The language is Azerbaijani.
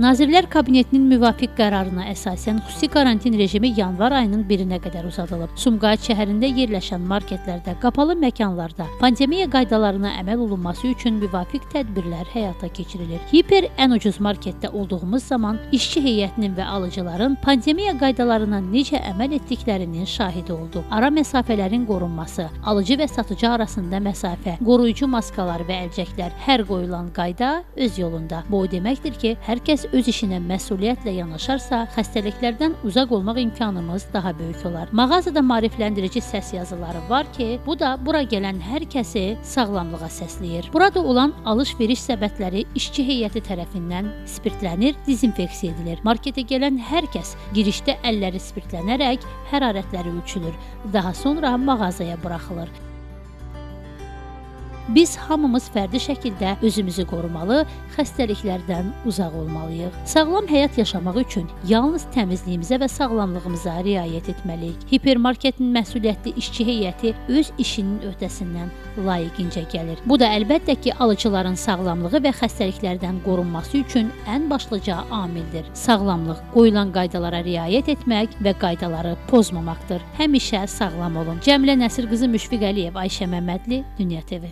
Nazirlər Kabinetinin müvafiq qərarına əsasən xüsusi karantin rejimi yanvar ayının 1-nə qədər uzadılıb. Sumqayıt şəhərində yerləşən marketlərdə, qapalı məkanlarda pandemiya qaydalarına əməl olunması üçün müvafiq tədbirlər həyata keçirilir. Hiper ən ucuz marketdə olduğumuz zaman işçi heyətinin və alıcıların pandemiya qaydalarına necə əməl etdiklərinin şahidi olduq. Ara məsafələrin qorunması, alıcı və satıcı arasında məsafə, qoruyucu maskalar və əlcəklər, hər qoyulan qayda öz yolunda. Bu o deməkdir ki, hər kəs öz işinə məsuliyyətlə yanaşarsa, xəstəliklərdən uzaq olmaq imkanımız daha böyük olar. Mağazada maarifləndirici səs yazıları var ki, bu da bura gələn hər kəsi sağlamlığa səsləyir. Burada olan alış-veriş səbətləri işçi heyəti tərəfindən spirtlənir, dezinfeksiya edilir. Marketə gələn hər kəs girişdə əlləri spirtlənərək hərarətləri ölçülür. Daha sonra mağazaya buraxılır. Biz hamımız fərdi şəkildə özümüzü qorumalı, xəstəliklərdən uzaq olmalıyıq. Sağlam həyat yaşamaq üçün yalnız təmizliyimizə və sağlamlığımıza riayət etməliyik. Hipermarketin məsuliyyətli işçi heyəti öz işinin öhdəsindən layiqincə gəlir. Bu da əlbəttə ki, alıcıların sağlamlığı və xəstəliklərdən qorunması üçün ən başlıca amildir. Sağlamlıq qoyulan qaydalara riayət etmək və qaydaları pozmamaqdır. Həmişə sağlam olun. Cəmilə Nəsir qızı Müşfiq Əliyev, Ayşə Məmmədli, Dünya TV.